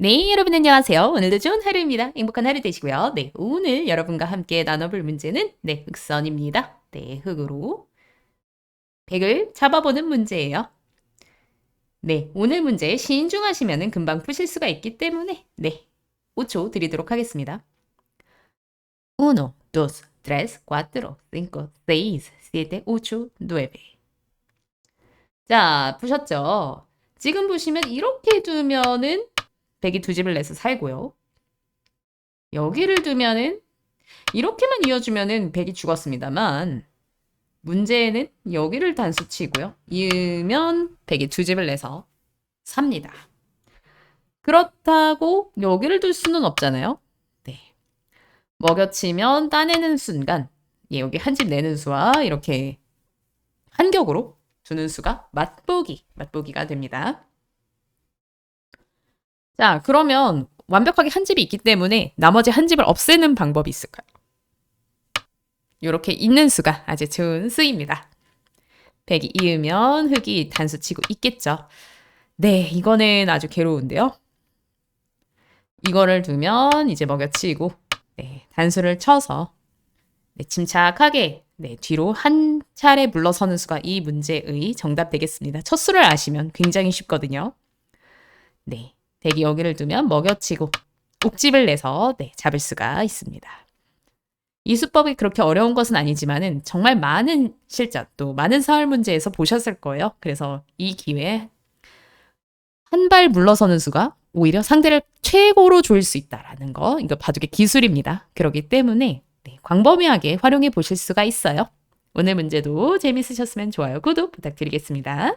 네, 여러분 안녕하세요. 오늘도 좋은 하루입니다. 행복한 하루 되시고요. 네, 오늘 여러분과 함께 나눠볼 문제는 네, 흑선입니다. 네, 흑으로 백을 잡아보는 문제예요. 네, 오늘 문제 신중하시면 금방 푸실 수가 있기 때문에 네, 5초 드리도록 하겠습니다. 1, 2, 3, 4, 5, 6, 7, 8, 9 자, 푸셨죠? 지금 보시면 이렇게 두면은 백이 두 집을 내서 살고요. 여기를 두면은 이렇게만 이어주면은 백이 죽었습니다만 문제는 여기를 단수 치고요. 이으면 백이 두 집을 내서 삽니다. 그렇다고 여기를 둘 수는 없잖아요. 네. 먹여치면 따내는 순간 예, 여기 한 집 내는 수와 이렇게 한 격으로 두는 수가 맛보기, 맛보기가 됩니다. 자, 그러면 완벽하게 한 집이 있기 때문에 나머지 한 집을 없애는 방법이 있을까요? 이렇게 있는 수가 아주 좋은 수입니다. 백이 이으면 흙이 단수 치고 있겠죠. 네, 이거는 아주 괴로운데요. 이거를 두면 이제 먹여치고 네, 단수를 쳐서 네, 침착하게 네, 뒤로 한 차례 물러서는 수가 이 문제의 정답 되겠습니다. 첫 수를 아시면 굉장히 쉽거든요. 네, 백이 여기를 두면 먹여치고 옥집을 내서 네, 잡을 수가 있습니다. 이 수법이 그렇게 어려운 것은 아니지만은 정말 많은 실전 또 많은 사활 문제에서 보셨을 거예요. 그래서 이 기회에 한 발 물러서는 수가 오히려 상대를 최고로 조일 수 있다라는 거 이거 바둑의 기술입니다. 그렇기 때문에 네, 광범위하게 활용해 보실 수가 있어요. 오늘 문제도 재밌으셨으면 좋아요, 구독 부탁드리겠습니다.